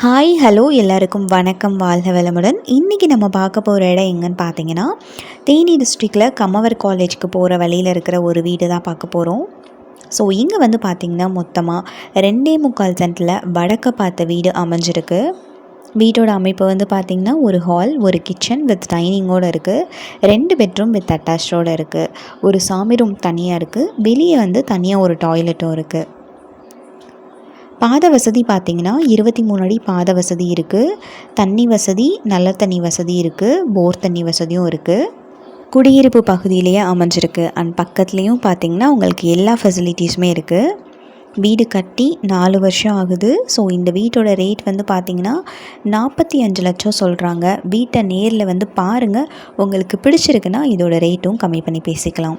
Hi hello எல்லாருக்கும் வணக்கம். வாழ்க வளமுடன். இன்றைக்கி நம்ம பார்க்க போகிற இடம் எங்கன்னு பார்த்தீங்கன்னா தேனி டிஸ்ட்ரிக்டில் கமவர் காலேஜ்க்கு போகிற வழியில் இருக்கிற ஒரு வீடு தான் பார்க்க போகிறோம் ஸோ இங்கே வந்து பார்த்திங்கன்னா மொத்தமாக ரெண்டே முக்கால் சென்ட்டில் வடக்க பார்த்த வீடு அமைஞ்சிருக்கு. வீட்டோட அமைப்பு வந்து பார்த்திங்கன்னா ஒரு ஹால் ஒரு கிச்சன் வித் டைனிங்கோடு இருக்குது ரெண்டு பெட்ரூம் வித் அட்டாச்சோடு இருக்குது ஒரு சாமி ரூம் தனியாக இருக்குது வெளியே வந்து தனியாக ஒரு டாய்லெட்டும் இருக்குது பாத வசதி பார்த்திங்கன்னா இருபத்தி மூணு அடி பாத வசதி இருக்குது தண்ணி வசதி நல்ல தண்ணி வசதி இருக்குது போர் தண்ணி வசதியும் இருக்குது குடியிருப்பு பகுதியிலேயே அமைஞ்சிருக்கு. அண்ட் பக்கத்துலேயும் பார்த்திங்கன்னா உங்களுக்கு எல்லா ஃபெசிலிட்டிஸுமே இருக்குது வீடு கட்டி நாலு வருஷம் ஆகுது. ஸோ இந்த வீட்டோட ரேட் வந்து பார்த்திங்கன்னா நாற்பத்தி அஞ்சு லட்சம் சொல்கிறாங்க வீட்டை நேரில் வந்து பாருங்கள் உங்களுக்கு பிடிச்சிருக்குன்னா இதோட ரேட்டும் கம்மி பண்ணி பேசிக்கலாம்.